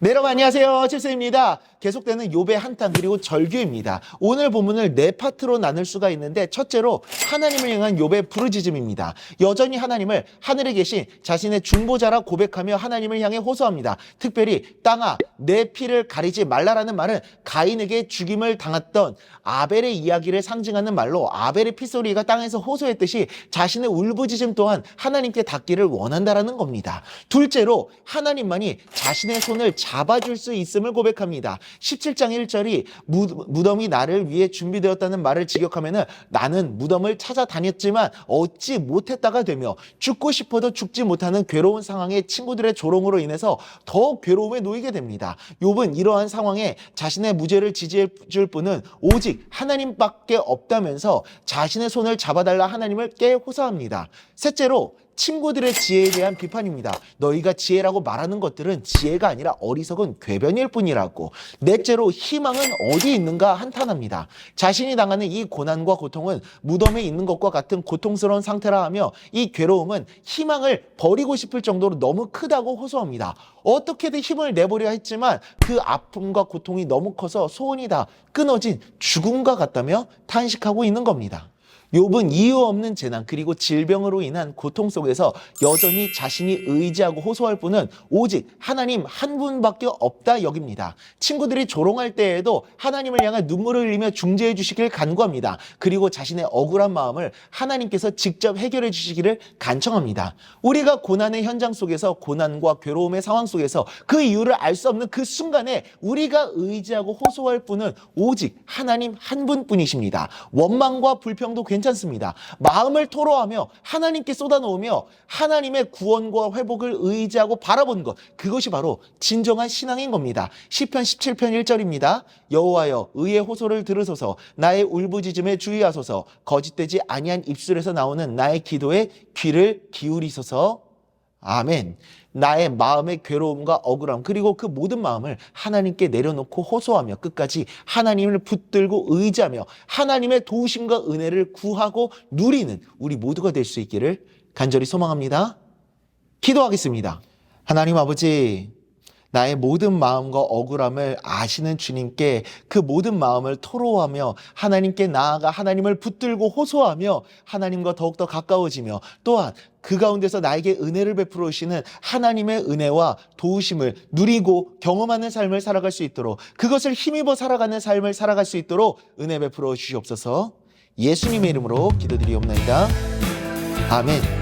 네, 여러분 안녕하세요. 칠세입니다. 계속되는 요배 한탄 그리고 절규입니다. 오늘 본문을 네 파트로 나눌 수가 있는데 첫째로 하나님을 향한 요배 부르짖음입니다. 여전히 하나님을 하늘에 계신 자신의 중보자라 고백하며 하나님을 향해 호소합니다. 특별히 땅아 내 피를 가리지 말라라는 말은 가인에게 죽임을 당했던 아벨의 이야기를 상징하는 말로 아벨의 피소리가 땅에서 호소했듯이 자신의 울부짖음 또한 하나님께 닿기를 원한다라는 겁니다. 둘째로 하나님만이 자신의 손을 잡아줄 수 있음을 고백합니다. 17장 1절이 무덤이 나를 위해 준비되었다는 말을 직역하면은 나는 무덤을 찾아다녔지만 얻지 못했다가 되며 죽고 싶어도 죽지 못하는 괴로운 상황에 친구들의 조롱으로 인해서 더 괴로움에 놓이게 됩니다. 욥은 이러한 상황에 자신의 무죄를 지지해 줄 분은 오직 하나님밖에 없다면서 자신의 손을 잡아달라 하나님을 깨 호소합니다. 셋째로 친구들의 지혜에 대한 비판입니다. 너희가 지혜라고 말하는 것들은 지혜가 아니라 어리석은 궤변일 뿐이라고. 넷째로 희망은 어디 있는가 한탄합니다. 자신이 당하는 이 고난과 고통은 무덤에 있는 것과 같은 고통스러운 상태라 하며 이 괴로움은 희망을 버리고 싶을 정도로 너무 크다고 호소합니다. 어떻게든 힘을 내보려 했지만 그 아픔과 고통이 너무 커서 소원이 다 끊어진 죽음과 같다며 탄식하고 있는 겁니다. 욥은 이유 없는 재난 그리고 질병으로 인한 고통 속에서 여전히 자신이 의지하고 호소할 분은 오직 하나님 한 분밖에 없다 여깁니다. 친구들이 조롱할 때에도 하나님을 향해 눈물을 흘리며 중재해 주시길 간구합니다. 그리고 자신의 억울한 마음을 하나님께서 직접 해결해 주시기를 간청합니다. 우리가 고난의 현장 속에서 고난과 괴로움의 상황 속에서 그 이유를 알 수 없는 그 순간에 우리가 의지하고 호소할 분은 오직 하나님 한 분뿐이십니다. 원망과 불평도 괜찮 습니다. 마음을 토로하며 하나님께 쏟아놓으며 하나님의 구원과 회복을 의지하고 바라보는 것 그것이 바로 진정한 신앙인 겁니다. 시편 17편 1절입니다. 여호와여 의의 호소를 들으소서 나의 울부짖음에 주의하소서 거짓되지 아니한 입술에서 나오는 나의 기도에 귀를 기울이소서 아멘. 나의 마음의 괴로움과 억울함 그리고 그 모든 마음을 하나님께 내려놓고 호소하며 끝까지 하나님을 붙들고 의지하며 하나님의 도우심과 은혜를 구하고 누리는 우리 모두가 될 수 있기를 간절히 소망합니다. 기도하겠습니다. 하나님 아버지 나의 모든 마음과 억울함을 아시는 주님께 그 모든 마음을 토로하며 하나님께 나아가 하나님을 붙들고 호소하며 하나님과 더욱더 가까워지며 또한 그 가운데서 나에게 은혜를 베풀어 오시는 하나님의 은혜와 도우심을 누리고 경험하는 삶을 살아갈 수 있도록 그것을 힘입어 살아가는 삶을 살아갈 수 있도록 은혜 베풀어 주시옵소서 예수님의 이름으로 기도드리옵나이다. 아멘.